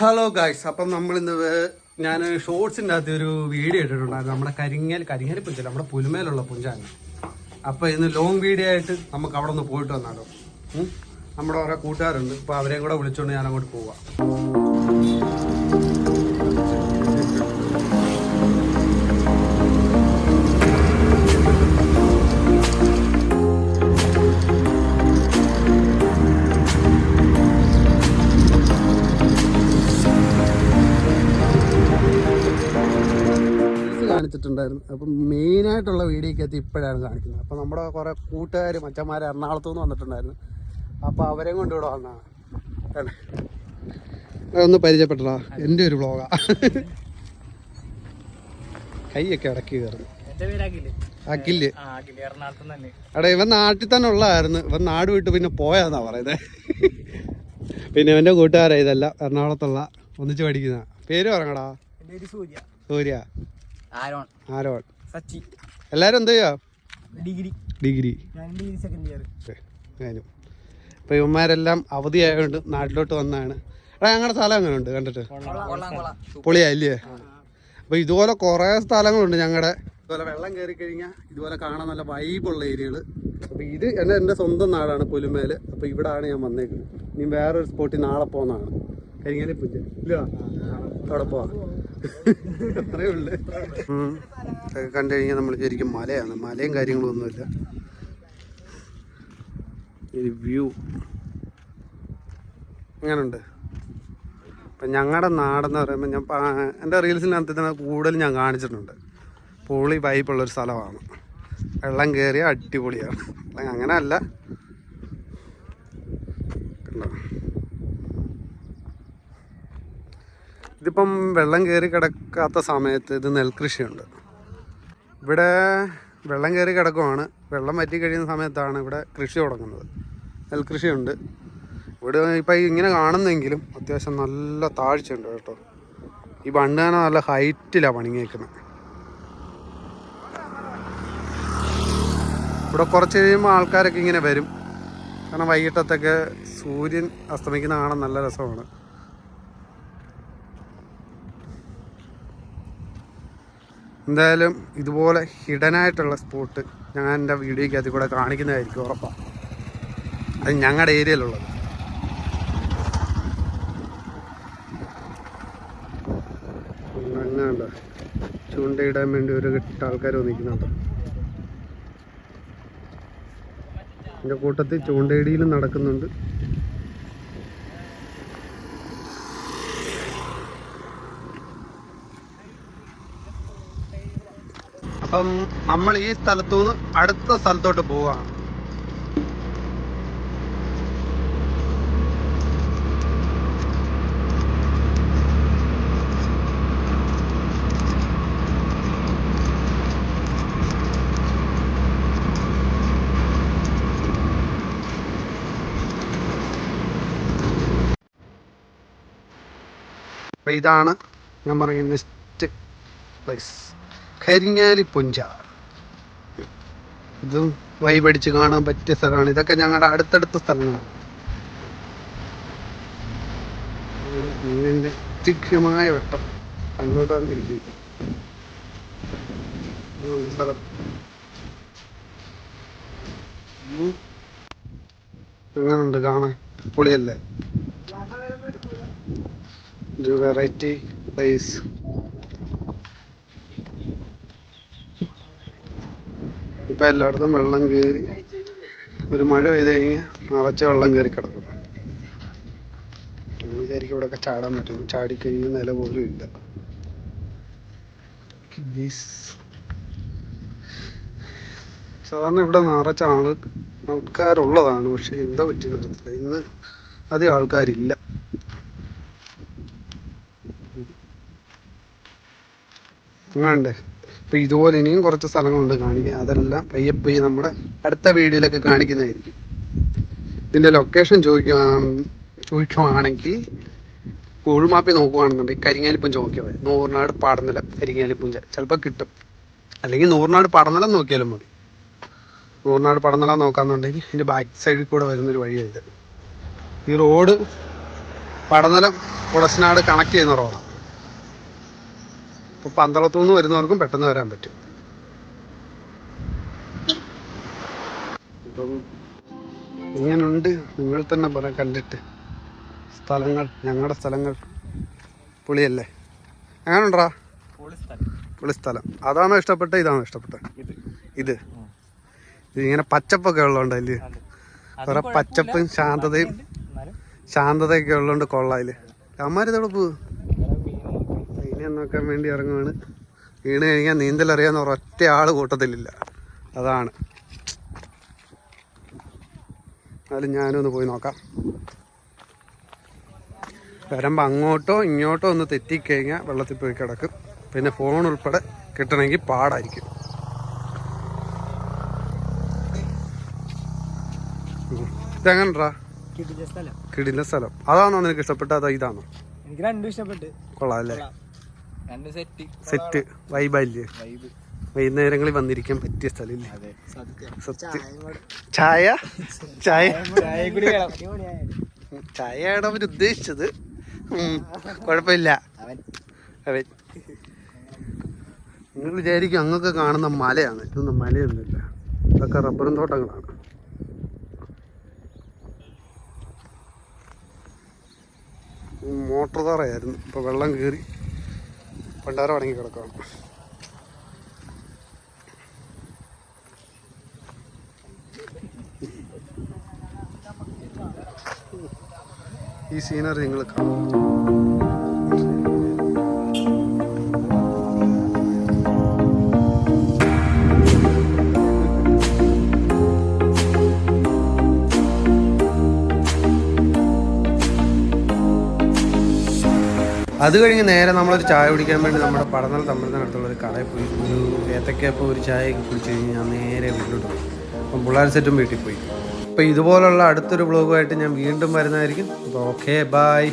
Hello guys അപ്പം നമ്മൾ ഇന്ന് ഞാൻ ഷോർട്സിന്റെ അകത്ത് ഒരു വീഡിയോ ഇട്ടിട്ടുണ്ടായിരുന്നു. നമ്മുടെ കരിങ്ങൽ കരിങ്ങൽ പുഞ്ചല്ല നമ്മുടെ പുലുമേലുള്ള പുഞ്ചാണ്. അപ്പോൾ ഇന്ന് ലോങ് വീഡിയോ ആയിട്ട് നമുക്ക് അവിടെ ഒന്ന് പോയിട്ട് വന്നാലോ? നമ്മുടെ ഓരോ കൂട്ടുകാരുണ്ട്. അപ്പോൾ അവരെയും കൂടെ വിളിച്ചുകൊണ്ട് ഞാൻ അങ്ങോട്ട് പോവാം. മെയിൻ അപ്പം മെയിനായിട്ടുള്ള വീഡിയോക്കകത്ത് ഇപ്പോഴാണ് കാണിക്കുന്നത്. അപ്പം നമ്മുടെ കുറേ കൂട്ടുകാർ മച്ചന്മാർ എറണാകുളത്ത് നിന്ന് വന്നിട്ടുണ്ടായിരുന്നു. അപ്പോൾ അവരെയും കൊണ്ട് ഇവിടെ വന്നതാണ് ഒന്ന് പരിചയപ്പെട്ടടാ. എന്റെ ഒരു വ്ളോഗാ കൈയൊക്കെ ഇടക്കി കയറുന്നു. അഖിൽ. എടാ ഇവൻ നാട്ടിൽ തന്നെ ഉള്ളതായിരുന്നു. ഇവൻ നാട് വിട്ട് പിന്നെ പോയാന്നാ പറയുന്നത് പിന്നെ ഇവന്റെ കൂട്ടുകാരാ ഇതല്ല എറണാകുളത്തുള്ള ഒന്നിച്ച് പഠിക്കുന്ന. പേര് പറഞ്ഞടാ. സൂര്യ. ആരോൺ. ആരോൺ. സച്ചി. എല്ലാരും എന്ത് ചെയ്യാ? ഡിഗ്രി. ഡിഗ്രി. ഞാൻ ഡിഗ്രി സെക്കൻഡ് ഇയർ ഞാനും അപ്പൊ ഇവന്മാരെല്ലാം അവധിയായതുകൊണ്ട് നാട്ടിലോട്ട് വന്നാണ്. എടാ ഞങ്ങളുടെ സ്ഥലം അങ്ങനെ ഉണ്ട് കണ്ടിട്ട് പൊളിയാ ഇല്ലേ അപ്പൊ ഇതുപോലെ കുറെ സ്ഥലങ്ങളുണ്ട് ഞങ്ങളുടെ ഇതുപോലെ വെള്ളം കയറി കഴിഞ്ഞാൽ ഇതുപോലെ കാണാൻ നല്ല വൈബുള്ള ഏരിയകൾ. അപ്പൊ ഇത് എന്റെ എന്റെ സ്വന്തം നാടാണ് പുലുമേൽ. അപ്പൊ ഇവിടാണ് ഞാൻ വന്നേക്കുന്നത്. ഇനി വേറൊരു സ്പോട്ടിൽ നാളെ പോകുന്നതാണ് കരിങ്ങാലി പുഞ്ച ഇല്ല അവിടെ പോവാം. അത്രേ ഉള്ളു. കണ്ടു കഴിഞ്ഞാൽ നമ്മൾ ശരിക്കും മലയാണ്. മലയും കാര്യങ്ങളും ഒന്നുമില്ല ഒരു വ്യൂ. എങ്ങനെയുണ്ട് അപ്പം ഞങ്ങളുടെ നാടെന്ന് പറയുമ്പോൾ ഞാൻ എന്റെ റീൽസിനകത്ത് തന്നെ കൂടുതൽ ഞാൻ കാണിച്ചിട്ടുണ്ട്. പൊളി വൈബുള്ളൊരു സ്ഥലമാണ്. വെള്ളം കയറിയ അടിപൊളിയാണ്. അങ്ങനെ അല്ല കണ്ടോ? ഇതിപ്പം വെള്ളം കയറി കിടക്കാത്ത സമയത്ത് ഇത് നെൽകൃഷിയുണ്ട്. ഇവിടെ വെള്ളം കയറി കിടക്കുവാണ്. വെള്ളം വറ്റി കഴിയുന്ന സമയത്താണ് ഇവിടെ കൃഷി തുടങ്ങുന്നത്. നെൽകൃഷിയുണ്ട്. ഇവിടെ ഇപ്പം ഇങ്ങനെ കാണുന്നെങ്കിലും അത്യാവശ്യം നല്ല താഴ്ചയുണ്ട് കേട്ടോ. ഈ ബണ്ടാന നല്ല ഹൈറ്റിലാണ് പണിങ്ങേക്കുന്നത് ഇവിടെ കുറച്ച് കഴിയുമ്പോൾ ആൾക്കാരൊക്കെ ഇങ്ങനെ വരും. കാരണം വൈകിട്ടത്തൊക്കെ സൂര്യൻ അസ്തമിക്കുന്ന കാണാൻ നല്ല രസമാണ്. എന്തായാലും ഇതുപോലെ ഹിഡനായിട്ടുള്ള സ്പോട്ട് ഞാൻ എന്റെ വീഡിയോയ്ക്കകത്ത് കൂടെ കാണിക്കുന്നതായിരിക്കും ഉറപ്പാണ് അത് ഞങ്ങളുടെ ഏരിയയിലുള്ളത്. അങ്ങനെയുണ്ട് ചൂണ്ടയിടാൻ വേണ്ടി ഒരു കെട്ട ആൾക്കാർ വന്നിരിക്കുന്നുണ്ട്. എന്റെ കൂട്ടത്തിൽ ചൂണ്ടയിടിയിലും നടക്കുന്നുണ്ട്. അപ്പം നമ്മൾ ഈ സ്ഥലത്തു നിന്ന് അടുത്ത സ്ഥലത്തോട്ട് പോവാണ് ഇതാണ് ഞാൻ പറയുന്ന നെക്സ്റ്റ് പ്ലേസ് കരിങ്ങാലി പുഞ്ച. ഇതും വൈബടിച്ച് കാണാൻ പറ്റിയ സ്ഥലമാണ്. ഇതൊക്കെ ഞങ്ങളുടെ അടുത്തടുത്ത സ്ഥലങ്ങളാണ്. ഇതിന്റെ തിക്ഷ്യമായ വെട്ടം അങ്ങോട്ടാണ് സ്ഥലം. എങ്ങനുണ്ട് കാണാൻ? പൊളിയല്ലേ? ഒരു വെറൈറ്റി പ്ലേസ് ഇപ്പൊ എല്ലായിടത്തും വെള്ളം കയറി ഒരു മഴ പെയ്ത് കഴിഞ്ഞാൽ നിറച്ച വെള്ളം കയറി കിടക്കും. വിചാരിക്കും ഇവിടെ ചാടാൻ പറ്റും. ചാടിക്കഴിഞ്ഞ നില പോലും ഇല്ല. സാധാരണ ഇവിടെ നിറച്ച ആൾ ആൾക്കാരുള്ളതാണ്. പക്ഷെ എന്താ പറ്റിയെന്ന് ഇന്ന് അധികം ആൾക്കാരില്ല. വേണ്ടേ അപ്പൊ ഇതുപോലെ ഇനിയും കുറച്ച് സ്ഥലങ്ങളുണ്ട് കാണിക്കുക അതെല്ലാം പയ്യെ പയ്യെ നമ്മുടെ അടുത്ത വീഡിയോയിലൊക്കെ കാണിക്കുന്നതായിരിക്കും. ഇതിന്റെ ലൊക്കേഷൻ ചോദിക്കുവാ ചോദിക്കുവാണെങ്കിൽ ഗൂഗിൾ മാപ്പിൽ നോക്കുവാണെന്നുണ്ടെങ്കിൽ കരിങ്ങാലിപ്പുഞ്ച നോക്കിയാൽ നൂറിനാട് പാടനില കരിങ്ങാലിപ്പുഞ്ച ചിലപ്പോൾ കിട്ടും. അല്ലെങ്കിൽ നൂറിനാട് പടനിലം നോക്കിയാലും മതി. നൂറിനാട് പടനിലം നോക്കാന്നുണ്ടെങ്കിൽ ഇതിന്റെ ബാക്ക് സൈഡിൽ കൂടെ വരുന്നൊരു വഴിയാണ് ഇത്. ഈ റോഡ് പടനിലം കുളശനാട് കണക്ട് ചെയ്യുന്ന റോഡാണ് ഇപ്പോൾ പന്തളത്തുനിന്ന് വരുന്നവർക്കും പെട്ടെന്ന് വരാൻ പറ്റും. ഇപ്പം ഇങ്ങനുണ്ട്. നിങ്ങൾ തന്നെ പറയാം കണ്ടിട്ട്. സ്ഥലങ്ങൾ ഞങ്ങളുടെ സ്ഥലങ്ങൾ. പുളിയല്ലേ? എങ്ങനെയുണ്ടാ പുളി സ്ഥലം അതാണോ ഇഷ്ടപ്പെട്ട? ഇതാണോ ഇഷ്ടപ്പെട്ട? ഇത്. ഇത്. ഇങ്ങനെ പച്ചപ്പൊക്കെ ഉള്ളതുകൊണ്ട് കുറെ പച്ചപ്പും ശാന്തതയും ശാന്തതയൊക്കെ ഉള്ളതുകൊണ്ട് കൊള്ളാം അതിൽ അമ്മാരിതവിടെ പോകും മീനെ നോക്കാൻ വേണ്ടി ഇറങ്ങുവാണ്. വീണ് കഴിഞ്ഞാൽ നീന്തൽ അറിയാവുന്ന ഒരൊറ്റ ആൾ കൂട്ടത്തിലില്ല. അതാണ്. എന്നാലും ഞാനൊന്ന് പോയി നോക്കാം. വരുമ്പോൾ അങ്ങോട്ടോ ഇങ്ങോട്ടോ ഒന്ന് തെറ്റിക്കഴിഞ്ഞാൽ വെള്ളത്തിൽ പോയി കിടക്കും. പിന്നെ ഫോൺ ഉൾപ്പെടെ കിട്ടണമെങ്കിൽ പാടായിരിക്കും. ഇതെങ്ങനെടാ കിടില സ്ഥലം. അതാണോ നിനക്ക് ഇഷ്ടപ്പെട്ട അതോ ഇതാണോ? എനിക്ക് രണ്ടും ഇഷ്ടപ്പെട്ട്. കൊള്ളാം അല്ലേ? സെറ്റ്. വൈബല്ലേ വൈബ് വൈകുന്നേരങ്ങളിൽ വന്നിരിക്കാൻ പറ്റിയ സ്ഥലമില്ലേ? സത്യം. ചായ ചായ? ചായയാണ് അവർ ഉദ്ദേശിച്ചത്. കുഴപ്പമില്ല. അവൻ. അവൻ. നിങ്ങൾ വിചാരിക്കും അങ്ങൊക്കെ കാണുന്ന മലയാണ്. ഇതൊന്നും മലയൊന്നുമില്ല. ഇതൊക്കെ റബ്ബറും തോട്ടങ്ങളാണ്. മോട്ടോർ തറയായിരുന്നു. ഇപ്പൊ വെള്ളം കയറി പണ്ടാരം അടങ്ങി കിടക്കുകയാണ് ഈ സീനറി നിങ്ങൾ കാണും അത് കഴിഞ്ഞ് നേരെ നമ്മളൊരു ചായ കുടിക്കാൻ വേണ്ടി നമ്മുടെ പടന്നൽ തമിഴ്നാടടുത്തുള്ള ഒരു കടയിൽ പോയി. ഒരു ഏത്തക്കയപ്പം ഒരു ചായ കുടിച്ച് കഴിഞ്ഞ് ഞാൻ നേരെ വീട്ടിലോട്ട് പോയി. അപ്പം പിള്ളേർ സെറ്റും വീട്ടിൽ പോയി. അപ്പോൾ ഇതുപോലുള്ള അടുത്തൊരു ബ്ലോഗുമായിട്ട് ഞാൻ വീണ്ടും വരുന്നതായിരിക്കും. അപ്പോൾ ഓക്കെ ബായ്